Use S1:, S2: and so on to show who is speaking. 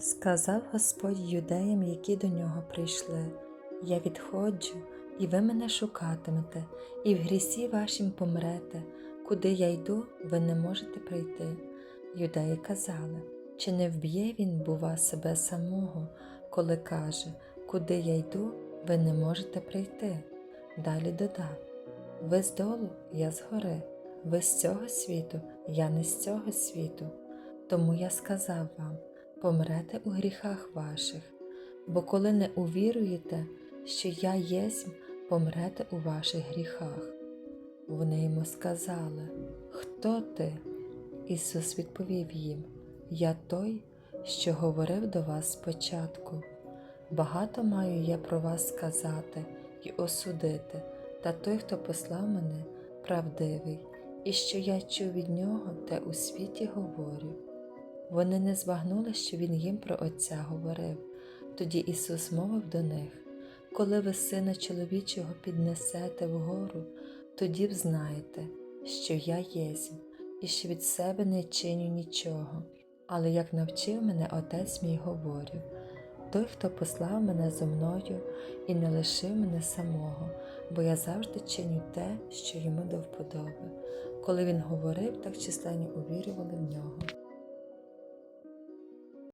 S1: Сказав Господь юдеям, які до нього прийшли: Я відходжу, і ви мене шукатимете, і в грісі вашім помрете, куди я йду, ви не можете прийти. Юдеї казали, чи не вб'є він, бува, себе самого, коли каже, куди я йду, ви не можете прийти. Далі додав: Ви з долу, я згори, ви з цього світу, я не з цього світу. Тому я сказав вам помрете у гріхах ваших, бо коли не увіруєте, що я єсмь, помрете у ваших гріхах. Вони йому сказали, Хто ти? Ісус відповів їм, Я той, що говорив до вас спочатку. Багато маю я про вас сказати і осудити, та той, хто послав мене, правдивий, і що я чув від нього, те у світі говорю. Вони не збагнули, що Він їм про Отця говорив. Тоді Ісус мовив до них Коли ви сина чоловічого піднесете вгору, тоді взнаєте, що я єсмь, і що від себе не чиню нічого, але як навчив мене Отець мій говорю. Той, хто послав мене зо мною і не лишив мене самого, бо я завжди чиню те, що йому до вподоби. Коли він говорив, так численні увірювали в нього.